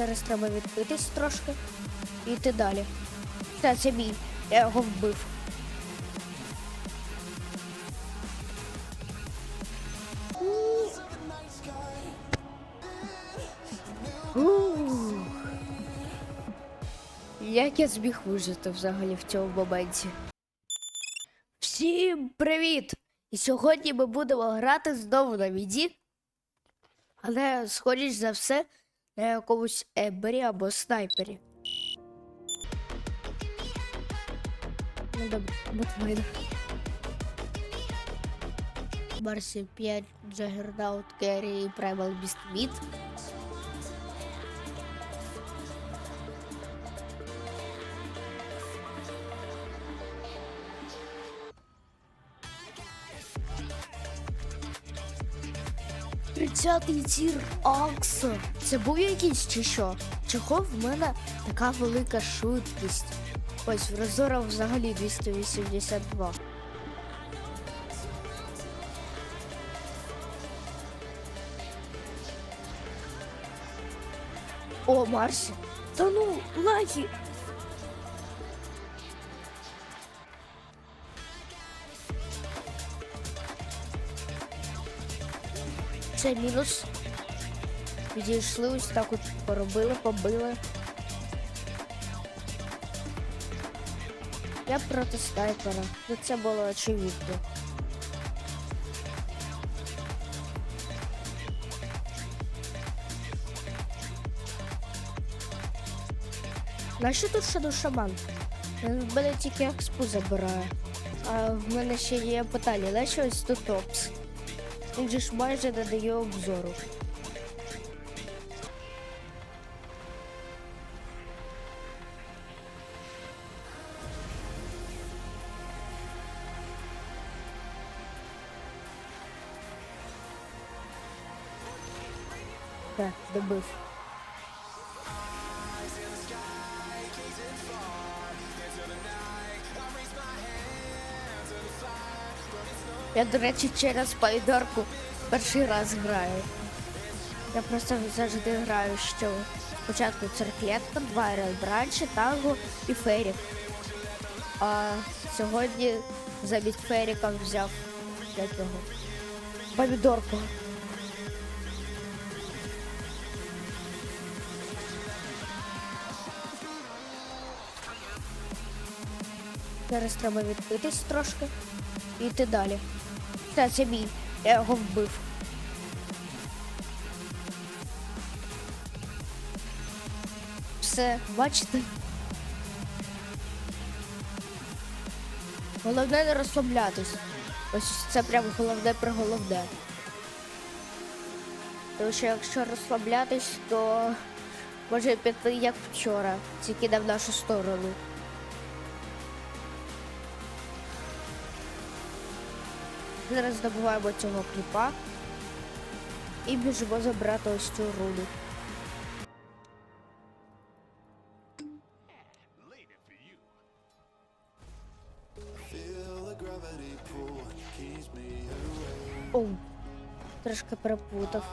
Зараз треба відпитись трошки і йти далі. Та це мій. Я його вбив. Як я зміг вижити взагалі в цьому моменті? Всім привіт! І сьогодні ми будемо грати знову на віді. Але, схожіш за все, на якомусь ебері або снайпері. Ну добре. Барсі 5, Джагердаут, Керрі і Primal Beast Мід. Тридцятий тір Акса. Це був якийсь чи що? Чого в мене така велика швидкість? Ось в розорах взагалі 282. О, Марсі. Та ну, лаги. Це мінус. Відійшли ось так от поробили, побили. Я проти снайпера. Ну це було очевидно. Нащо тут Shadow Shaman? Він мене тільки експу забирає. А в мене ще є питання, нащо ось тут опс? Він же ж майже не обзору. Так, добив. Я, до речі, через пайдорку перший раз граю. Я просто завжди граю, що спочатку церклетка, два бранчі, танго і ферік. А сьогодні замість феріка взяв як його. Помідорку. Зараз треба відпитись трошки і йти далі. Та це мій. Я його вбив. Все, бачите? Головне не розслаблятись. Ось це прям головне при головне. Тому що якщо розслаблятись, то може піти як вчора, тільки не в нашу сторону. Зараз здобуваємо цього кліпа і біжимо забрати ось цю руду. Оу, трошки перепутав.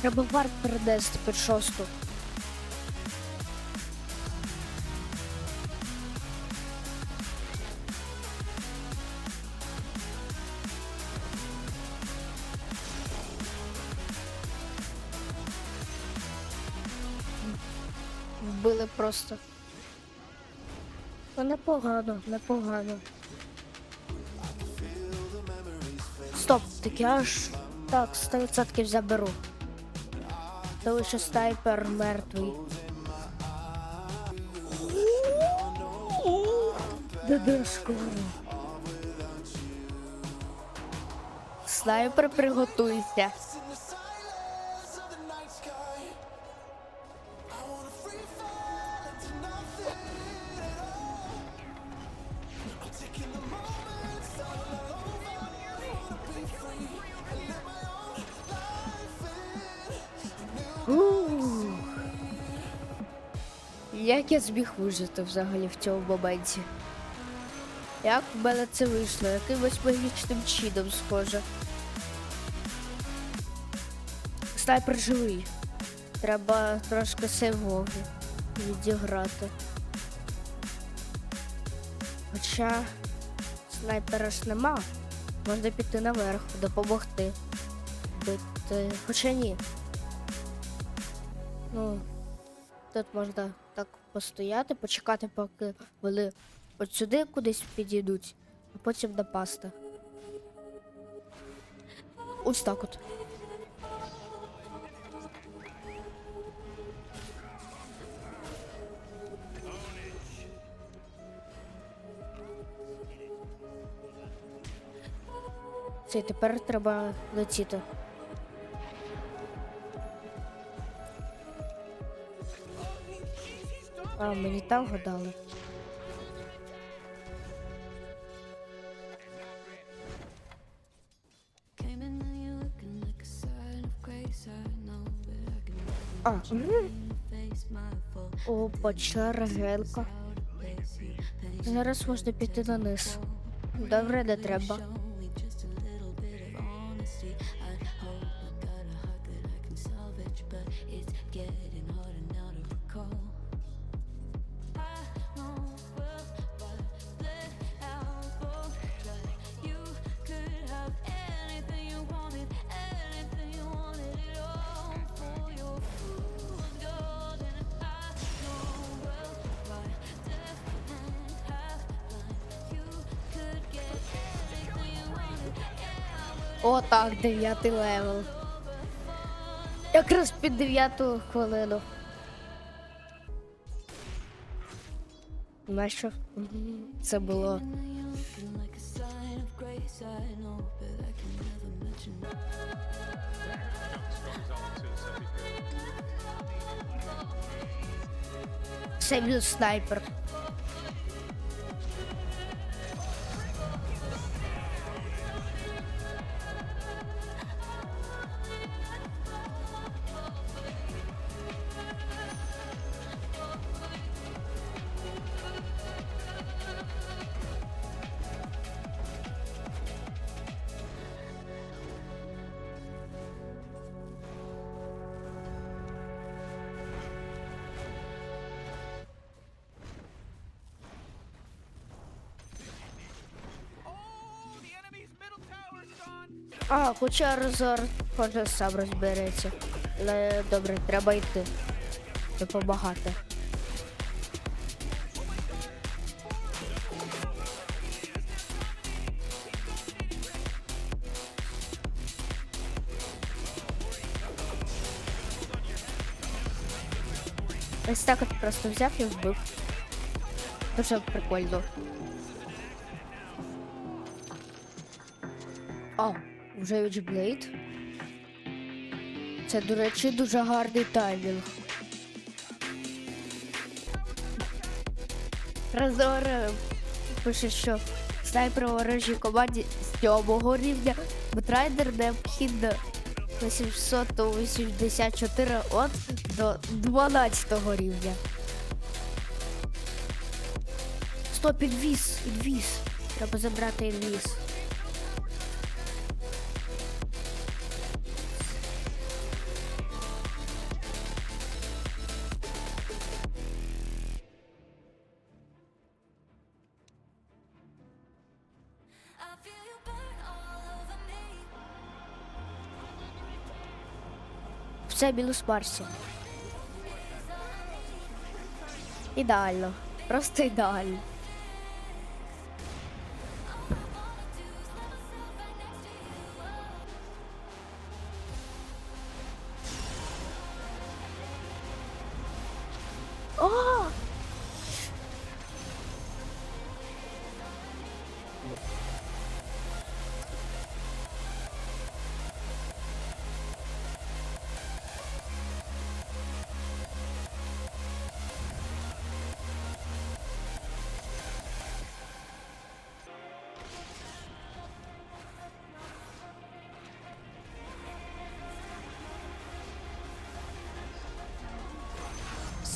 Треба варт перенести під шосту. Вбили просто. Ну, непогано, непогано. Стоп, так я аж так, 100% заберу та лише снайпер мертвий. Де скоро? Снайпер приготуйся. Як я зміг вижити взагалі в цьому моменті? Як в мене це вийшло? Якимось магічним чином схоже. Снайпер живий. Треба трошки сейвоги відіграти. Хоча снайпера ж нема. Можна піти наверх, допомогти. Бити. Хоча ні. Ну, тут можна так постояти, почекати, поки вони от сюди кудись підійдуть, а потім напасти. Ось так от. Це тепер треба летіти. А, never м, face my fault. опа, paint Зараз можна піти на низ. Добре, не треба. О, так, дев'ятий левел. Якраз під дев'яту хвилину. Нащо? Це було. You're looking А, хоча Розор може сам розбереться. Але добре, треба йти. Допомагати. Ось так от просто взяв і вбив. Дуже прикольно. Вже Witchblade. Це, до речі, дуже гарний таймінг. Разор е, пише, що снайпер у ворожій команді з 7 рівня, Бетрайдер необхідно 884 от до 12 рівня. Стоп, інвіз, інвіз. Треба забрати інвіз. Все мінус Марсі. Ідеально. Просто ідеально.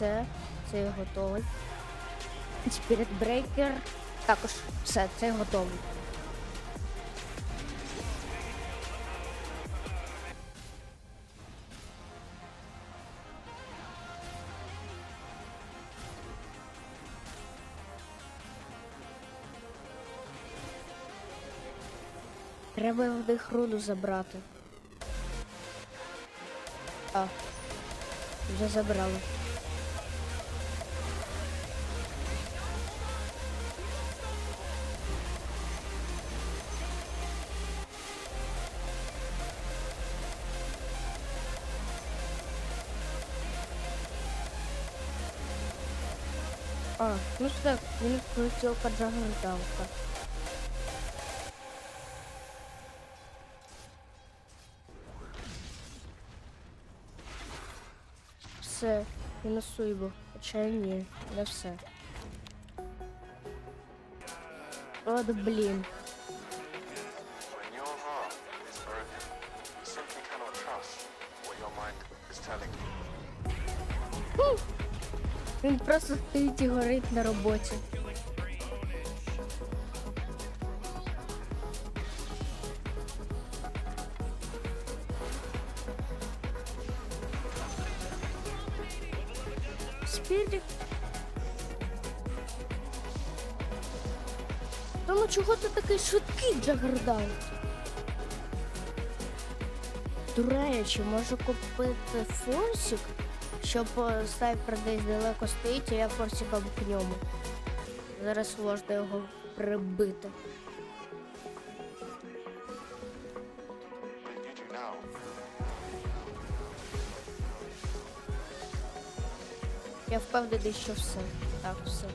Все, це готовий. Spirit Breaker. Також все, це готовий. Треба в них руну забрати. А, вже забрали. А, ну так, він включив поджагнуталка. Все, мінусуємо. Хоча ні, не все. От блін. Просто стоїть і горить на роботі. Спірік. Тому чого ти такий швидкий, Джагердаут? До речі, можу купити форсик, щоб е, снайпер десь далеко стоїть, я форсиком к ньому. Зараз можна його прибити. Я впевнений, що все. Так, все.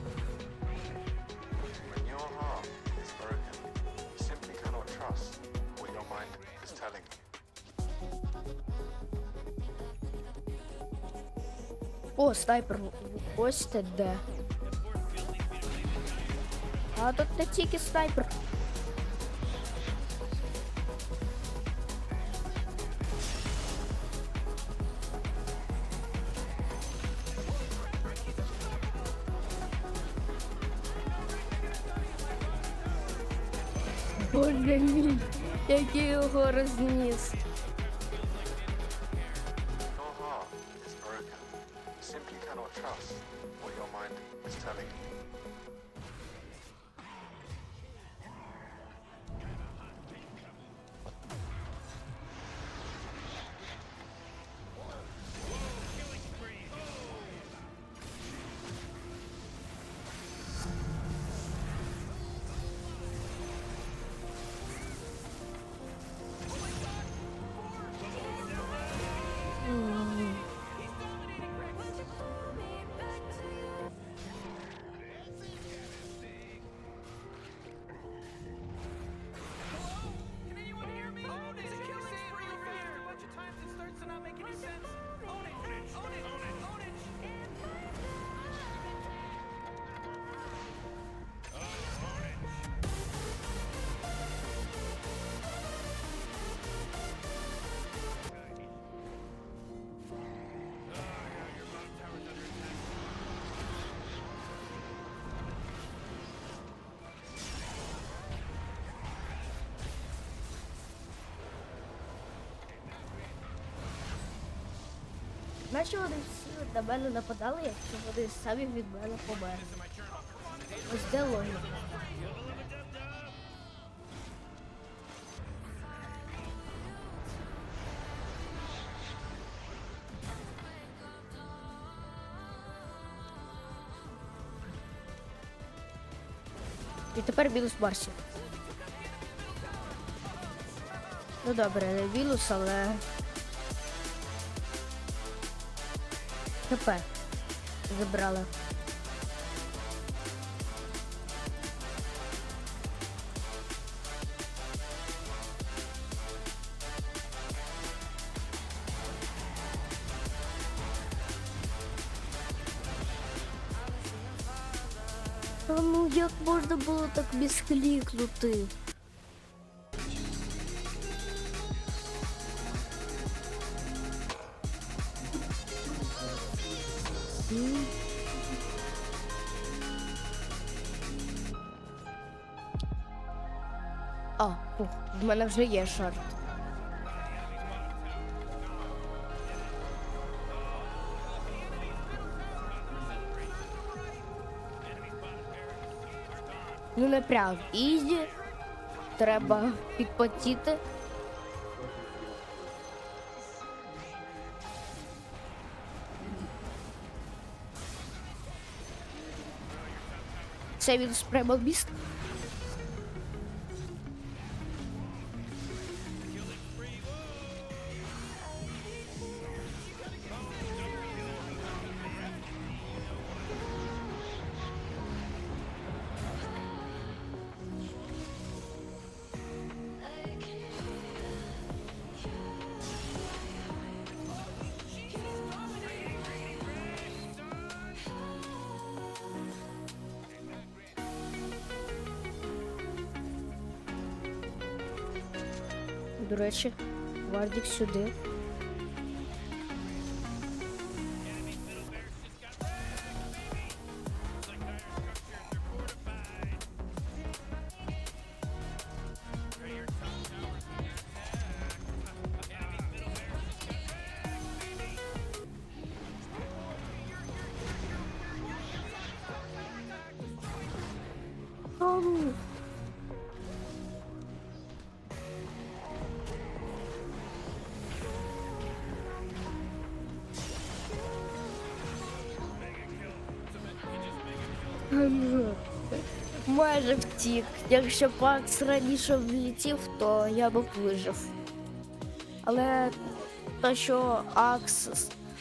Simply cannot trust what your mind is telling you. О, снайпер, ось ти де. А тут не тільки снайпер. Боже мій, який його розніс. Cannot trust what your mind is telling you. Наче вони всі на мене нападали, якщо вони самі від мене померли. Ось де логіка. І тепер мінус Барсі. Ну добре, не мінус, але. ХП забрала. Ну як можна було так безклікнути? Мене вже є шарт. Ну не прям ізі. Треба підпотіти. Це він спрямав міст. Речі, Вардік сюди. Майже втік. Якщо б Акс раніше влетів, то я б вижив. Але то, що Акс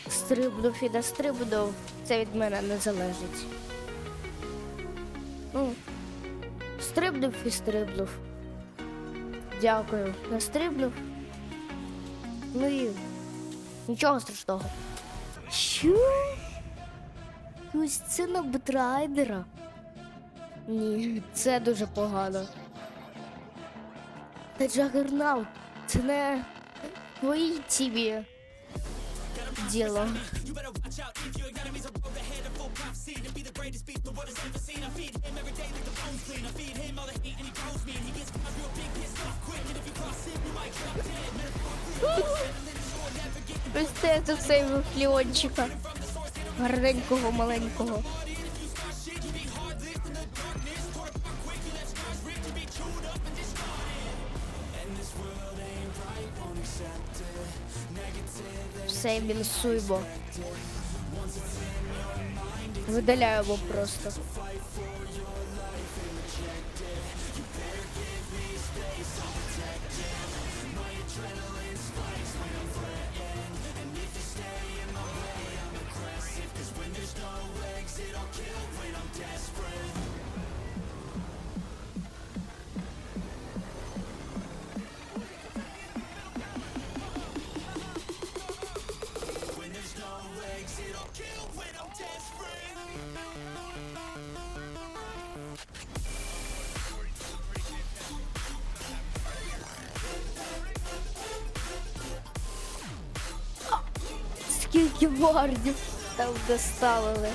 стрибнув і не стрибнув, це від мене не залежить. Ну, стрибнув і стрибнув. Дякую. Не стрибнув. Ну і нічого страшного. Що? Ось це на Бетрайдера. Ні, це дуже погано. Та Джагернаут, це не в твоїй тімі діло. Ось це цей Леончика. Гарненького, маленького. Все мінусуємо. Видаляємо просто. Вардів там доставили.